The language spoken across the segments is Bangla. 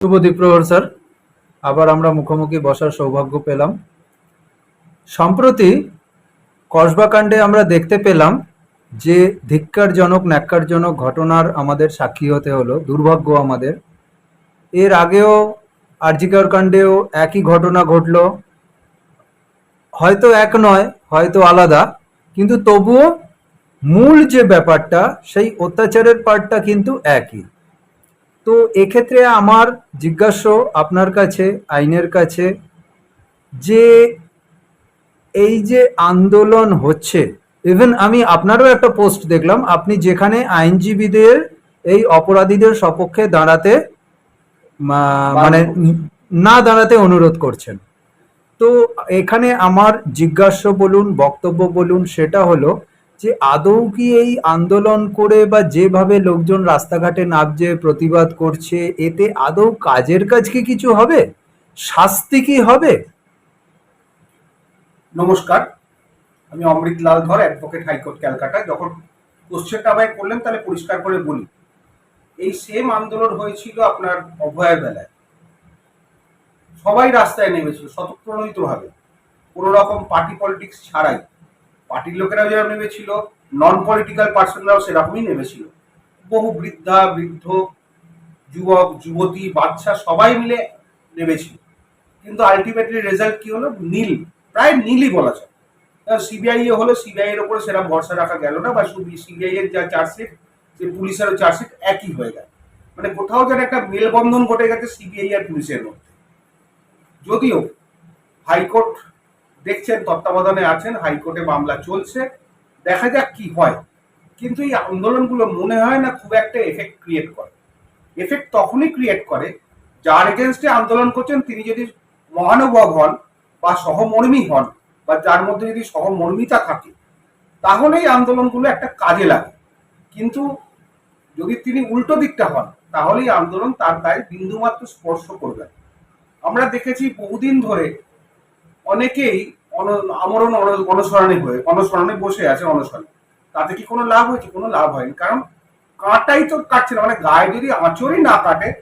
শুভ দ্বীপ্রহর স্যার। আবার আমরা মুখোমুখি বসার সৌভাগ্য পেলাম। সম্প্রতি কসবাকাণ্ডে আমরা দেখতে পেলাম যে ধিক্কারজনক, ন্যাক্কারজনক ঘটনার আমাদের সাক্ষী হতে হলো, দুর্ভাগ্য আমাদের। এর আগেও আরজিকর কাণ্ডেও একই ঘটনা ঘটলো। হয়তো এক নয়, হয়তো আলাদা, কিন্তু তবুও মূল যে ব্যাপারটা, সেই অত্যাচারের পার্টটা কিন্তু একই। তো এক্ষেত্রে আমার জিজ্ঞাস্য আপনার কাছে, আইনের কাছে, যে এই যে আন্দোলন হচ্ছে ইভেন আমি আপনারও একটা পোস্ট দেখলাম, আপনি যেখানে আইনজীবীদের, এই অপরাধীদের সপক্ষে দাঁড়াতে মানে না দাঁড়াতে অনুরোধ করছেন। তো এখানে আমার জিজ্ঞাস্য বলুন, বক্তব্য বলুন, সেটা হলো যে আদৌ কি এই আন্দোলন করে বা যেভাবে লোকজন রাস্তাঘাটে নামছে, প্রতিবাদ করছে, এতে আদৌ কাজের কাজ কি কিছু হবে? শাস্তি কি হবে? নমস্কার, আমি অমৃত লাল ধর অ্যাডভোকেট হাইকোর্ট ক্যালকাটা। যখন কোশ্চেনটা আমায় করলেন, তাহলে পরিষ্কার করে বলি। এই সেম আন্দোলন হয়েছিল আপনার অভয়ের বেলায়। সবাই রাস্তায় নেমেছিল স্বতঃপ্রণোদিত ভাবে কোনো রকম পার্টি পলিটিক্স ছাড়াই। পার্টির লোকেরাও যেরকম নেমেছিল নন পলিটিক্যাল পার্সনরাও সেরকমই নেমেছিল। বহু বৃদ্ধা, বৃদ্ধ, যুবক, যুবতী, বাচ্চা সবাই মিলে নেমেছিল। কিন্তু আলটিমেটলি রেজাল্ট কি হলো? নীল, প্রায় নীলই বলা যায়। সিবিআই হলো সিবিআই এর উপরে সেরকম ভরসা রাখা গেল না, বা সিবিআই এর যা চার্জশিট যে পুলিশেরও চার্জশিট একই হয়ে গেল। মানে কোথাও যেন একটা মেলবন্ধন ঘটে গেছে সিবিআই আর পুলিশের মধ্যে। যদিও হাইকোর্ট দেখছেন, তত্ত্বাবধানে আছেন, হাইকোর্টে মামলা চলছে, দেখা যাক কি হয়। কিন্তু এই আন্দোলনগুলো মনে হয় না খুব একটা এফেক্ট ক্রিয়েট করে। এফেক্ট তখনই ক্রিয়েট করে যার এগেনস্টে আন্দোলন করছেন তিনি যদি মহানুভব হন বা সহমর্মী হন বা যার মধ্যে যদি সহমর্মিতা থাকে, তাহলে এই আন্দোলনগুলো একটা কাজে লাগে। কিন্তু যদি তিনি উল্টো দিকটা হন তাহলেই আন্দোলন তার গায়ে বিন্দুমাত্র স্পর্শ করবে আমরা দেখেছি বহুদিন ধরে অনেকেই অন- আমরণ অন- অনসরণে হয়ে অনসরণে বসে আছে অনশনে তাতে কি কোনো লাভ হয়েছে কোনো লাভ হয়নি। কারণ কাঁটাই তো কাটছে না। মানে গায়ে যদি আঁচড়ই না কাটে,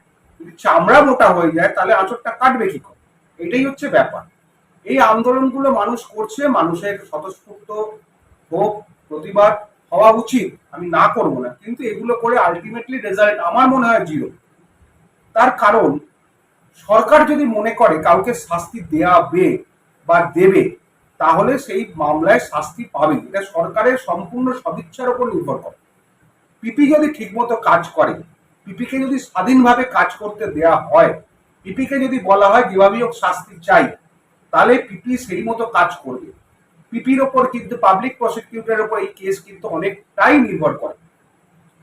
যদি চামড়া মোটা হয়ে যায়, তাহলে আঁচড়টা কাটবে কি করে? এটাই হচ্ছে ব্যাপার। এই আন্দোলনগুলো মানুষ করছে। মানুষের স্বতঃস্ফূর্ত হোক প্রতিবাদ হওয়া উচিত। আমি না করব না। কিন্তু এগুলো করে আলটিমেটলি রেজাল্ট আমার মনে হয় জিরো তার কারণ, সরকার যদি মনে করে কাউকে শাস্তি দেয়াবে বা দেবে, তাহলে সেই মামলায় শাস্তি পাবে। এটা সরকারের সম্পূর্ণ সদিচ্ছার উপর নির্ভর করে। পিপি যদি ঠিকমতো কাজ করে পিপিকে যদি স্বাধীনভাবে কাজ করতে দেয়া হয় পিপিকে যদি বলা হয় যেভাবেই হোক শাস্তি চাই, তাহলে পিপি সেই মতো কাজ করবে। পিপির ওপর কিন্তু পাবলিক প্রসিকিউটরের ওপর এই কেস কিন্তু অনেকটাই নির্ভর করে।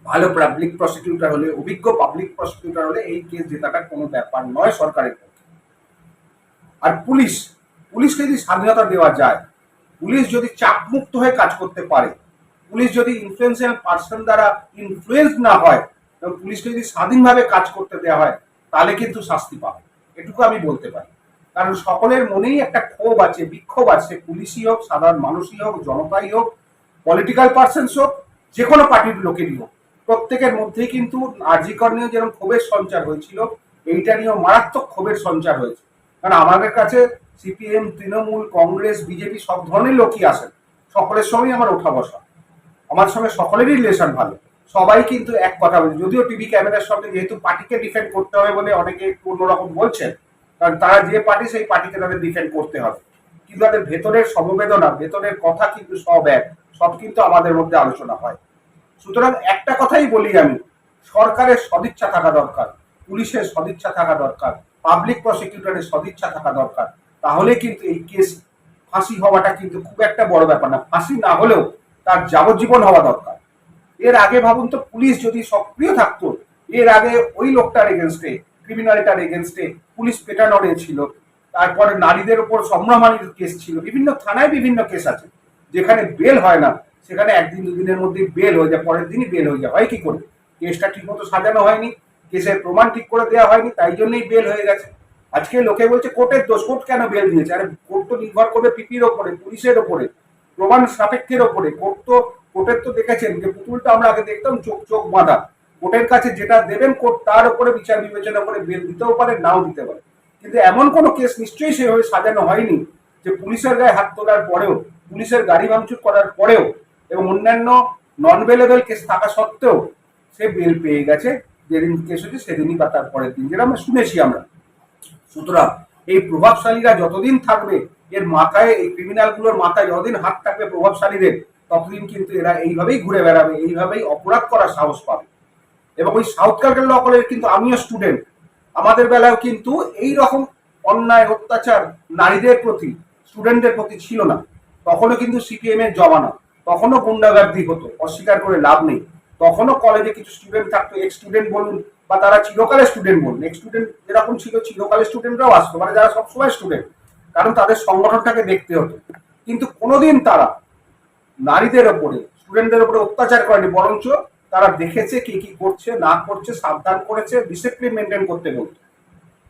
ভালো পাবলিক প্রসিকিউটর হলে, অভিজ্ঞ পাবলিক প্রসিকিউটর হলে এই কেস জেতাটা কোনো ব্যাপার নয় সরকারের পক্ষে। আর পুলিশ পুলিশকে যদি স্বাধীনতা দেওয়া যায়, পুলিশ যদি চাপমুক্ত হয়ে কাজ করতে পারে, পুলিশ যদি ইনফ্লুয়েন্সিয়াল পার্সন দ্বারা ইনফ্লুয়েন্স না হয়, এবং পুলিশকে যদি স্বাধীনভাবে কাজ করতে দেওয়া হয়, তাহলে কিন্তু শাস্তি পাবে। এটুকু আমি বলতে পারি। কারণ সকলের মনেই একটা ক্ষোভ আছে, বিক্ষোভ আছে, পুলিশই হোক, সাধারণ মানুষই হোক, জনতাই হোক পলিটিক্যাল পার্সনস হোক যে কোনো পার্টির লোকেরই হোক। প্রত্যেকের মধ্যেই কিন্তু আর্জিকর নিয়েও যেরকম ক্ষোভের সঞ্চার হয়েছিল, এইটা নিয়েও মারাত্মক ক্ষোভের সঞ্চার হয়েছে। কারণ আমাদের কাছে সিপিএম, তৃণমূল, কংগ্রেস, বিজেপি সব ধরনের লোকই আসেন। সকলের সঙ্গেই আমার ওঠা বসা। আমার সঙ্গে সকলেরই রিলেশন ভালো। সবাই কিন্তু এক কথা বলে। যদিও টিভি ক্যামেরার সামনে যেহেতু পার্টিকে ডিফেন্ড করতে হবে বলে অনেকে একটু অন্যরকম বলছেন, কারণ তারা যে পার্টি সেই পার্টিকে তাদের ডিফেন্ড করতে হবে। কিন্তু তাদের ভেতরের সমবেদনা, ভেতরের কথা কিন্তু সব এক। সব কিন্তু আমাদের মধ্যে আলোচনা হয়। সুতরাং একটা কথাই বলি আমি, সরকারের সদিচ্ছা থাকা দরকার, পুলিশের সদিচ্ছা থাকা দরকার পাবলিক প্রসিকিউটরের সদিচ্ছা থাকা দরকার। তাহলে কিন্তু এই কেস ফাঁসি হওয়াটা কিন্তু খুব একটা বড় ব্যাপার না। ফাঁসি না হলেও তার যাবজ্জীবন হওয়া দরকার। এর আগে ভাবুন তো, পুলিশ যদি সক্রিয় থাকতো, এর আগে ওই লোকটার এগেনস্টে ক্রিমিনালটার এগেনস্টে পুলিশ পেটানোরে ছিল। তারপরে নারীদের উপর সম্রামানির কেস ছিল। বিভিন্ন থানায় বিভিন্ন কেস আছে। যেখানে বেল হয় না। সেখানে একদিন দুদিনের মধ্যে বেল হয়ে যায়, পরের দিনই বেল হয়ে যায়। হয় কি করে? কেসটা ঠিকমতো সাজানো হয়নি। কেসের প্রমাণ ঠিক করে দেওয়া হয়নি। তাই জন্যই বেল হয়ে গেছে। আজকে লোকে বলছে, কোর্টের দোষ, কোর্ট কেন বেল দিয়েছে? আরে কোর্ট তো নির্ভর করবে পিপির ওপরে, পুলিশের ওপরে, প্রমাণ সাপেক্ষের ওপরে। কোর্ট তো, কোর্টের তো দেখেছেন যে পুতুলটা আমরা আগে দেখতাম, চোখ চোখ বাঁধা। কোর্টের কাছে যেটা দেবেন, কোর্ট তার উপরে বিচার বিবেচনা করে বেল দিতেও পারে, নাও দিতে পারে। কিন্তু এমন কোনো কেস নিশ্চয়ই সেভাবে সাজানো হয়নি যে পুলিশের গায়ে হাত তোলার পরেও, পুলিশের গাড়ি ভাঙচুর করার পরেও এবং অন্যান্য নন বেলেবেল কেস থাকা সত্ত্বেও সে বেল পেয়ে গেছে, যেদিন কেস হচ্ছে সেদিনই বা তার পরের দিন, যেটা আমরা শুনেছি আমরা। সুতরাং এই প্রভাবশালীরা যতদিন থাকবে, এর মাথায়, এই ক্রিমিনালগুলোর মাথায় যতদিন হাত থাকবে প্রভাবশালীদের, ততদিন কিন্তু এরা এইভাবেই ঘুরে বেড়াবে, এইভাবেই অপরাধ করার সাহস পাবে। এবং ওই সাউথ ক্যালকাটা ল কলেজের কিন্তু আমিও স্টুডেন্ট আমাদের বেলায়ও কিন্তু এই রকম অন্যায়, অত্যাচার নারীদের প্রতি স্টুডেন্টদের প্রতি ছিল না। তখনও কিন্তু সিপিএম এর জমানা, তখনও গুন্ডাগার্দি হতো, অস্বীকার করে লাভ নেই। তখনও কলেজে কিছু স্টুডেন্ট থাকতো এক্স স্টুডেন্ট বলুন বা তারা চিরকালের স্টুডেন্ট বলুন। এক্স স্টুডেন্ট যেরকম ছিল চিরকালের স্টুডেন্টরাও আসতো। মানে যারা সবসময় স্টুডেন্ট কারণ তাদের সংগঠনটাকে দেখতে হতো। কিন্তু কোনোদিন তারা নারীদের ওপরে স্টুডেন্টদের ওপরে অত্যাচার করেনি, বরঞ্চ তারা দেখেছে কে কি করছে, না করছে, সাবধান করেছে ডিসিপ্লিন মেনটেন করতে বলতো।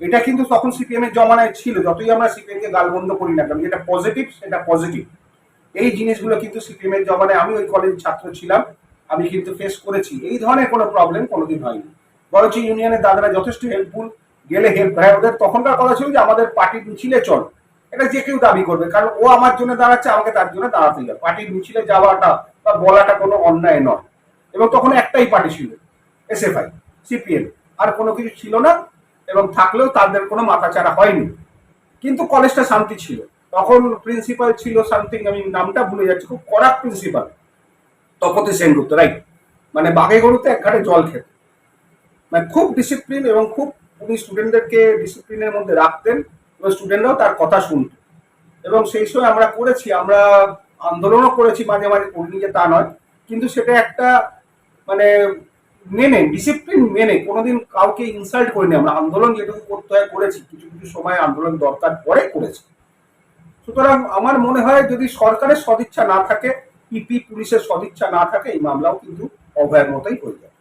এটা কিন্তু তখন সিপিএম এর জমানায় ছিল। যতই আমরা সিপিএম কে গালবন্ধ করি না কেন, যেটা পজিটিভ সেটা পজিটিভ এই জিনিসগুলো কিন্তু সিপিএম এর জমানায় আমি ওই কলেজ ছাত্র ছিলাম। আমি কিন্তু ফেস করেছি। এই ধরনের কোনো প্রবলেম কোনোদিন হয়নি। বরঞ্চ ইউনিয়নের দাদারা যথেষ্ট হেল্পফুল গেলে হেল্প হয়, ওদের তখনকার কথা ছিল যে আমাদের পার্টির মিছিলে চল। এটা যে কেউ দাবি করবে, কারণ ও আমার জন্য দাঁড়াচ্ছে, আমাকে তার জন্য দাঁড়াতে হবে। পার্টির মিছিলে যাওয়াটা বা বলাটা কোনো অন্যায় নয়। এবং তখন একটাই পার্টি ছিল এসএফআই সিপিএম আর কোনো কিছু ছিল না, এবং থাকলেও তাদের কোনো মাথাচাড়া হয়নি। কিন্তু কলেজটা শান্তি ছিল। তখন প্রিন্সিপাল ছিল সামথিং আমি নামটা ভুলে যাচ্ছি, খুব কড়া প্রিন্সিপাল তপতি সেনগুপ্ত রাইট মানে বাঘে গরুতে এক ঘাটে জল খেত। মানে খুব ডিসিপ্লিন এবং খুব উনি স্টুডেন্টদেরকে ডিসিপ্লিনের মধ্যে রাখতেন এবং স্টুডেন্টরাও তার কথা শুনত এবং সেই সময় আমরা করেছি, আমরা আন্দোলনও করেছি মাঝে মাঝে, করিনি যে তা নয়। কিন্তু সেটা একটা মানে মেনে ডিসিপ্লিন মেনে, কোনোদিন কাউকে ইনসাল্ট করিনি আমরা। আন্দোলন যেটুকু করতে হয় করেছি, কিছু কিছু সময় আন্দোলন দরকার পরে করেছি। সুতরাং আমার মনে হয় যদি সরকারের সদিচ্ছা না থাকে ইপি পুলিশের সদিচ্ছা না থাকে, এই মামলাও কিন্তু অভয়ের মতোই হয়ে যাবে।